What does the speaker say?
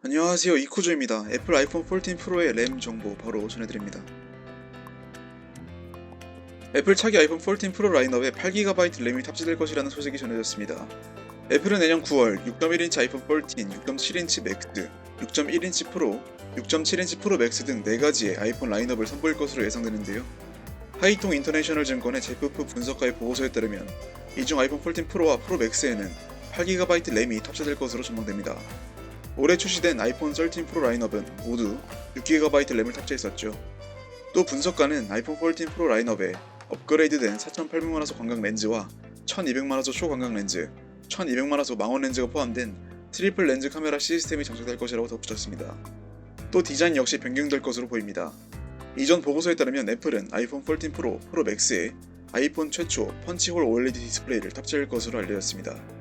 안녕하세요 이쿠조입니다. 애플 아이폰 14 프로의 램 정보 바로 전해드립니다. 애플 차기 아이폰 14 프로 라인업에 8GB 램이 탑재될 것이라는 소식이 전해졌습니다. 애플은 내년 9월 6.1인치 아이폰 14, 6.7인치 맥스, 6.1인치 프로, 6.7인치 프로 맥스 등 4가지의 아이폰 라인업을 선보일 것으로 예상되는데요. 하이통 인터내셔널 증권의 제프프 분석가의 보고서에 따르면 이중 아이폰 14 프로와 프로 맥스에는 8GB 램이 탑재될 것으로 전망됩니다. 올해 출시된 아이폰 13 프로 라인업은 모두 6GB 램을 탑재했었죠. 또 분석가는 아이폰 14 프로 라인업에 업그레이드된 4800만화소 광각 렌즈와 1200만화소 초광각 렌즈, 1200만화소 망원 렌즈가 포함된 트리플 렌즈 카메라 시스템이 장착될 것이라고 덧붙였습니다. 또 디자인 역시 변경될 것으로 보입니다. 이전 보고서에 따르면 애플은 아이폰 14 프로, 프로 맥스에 아이폰 최초 펀치홀 OLED 디스플레이를 탑재할 것으로 알려졌습니다.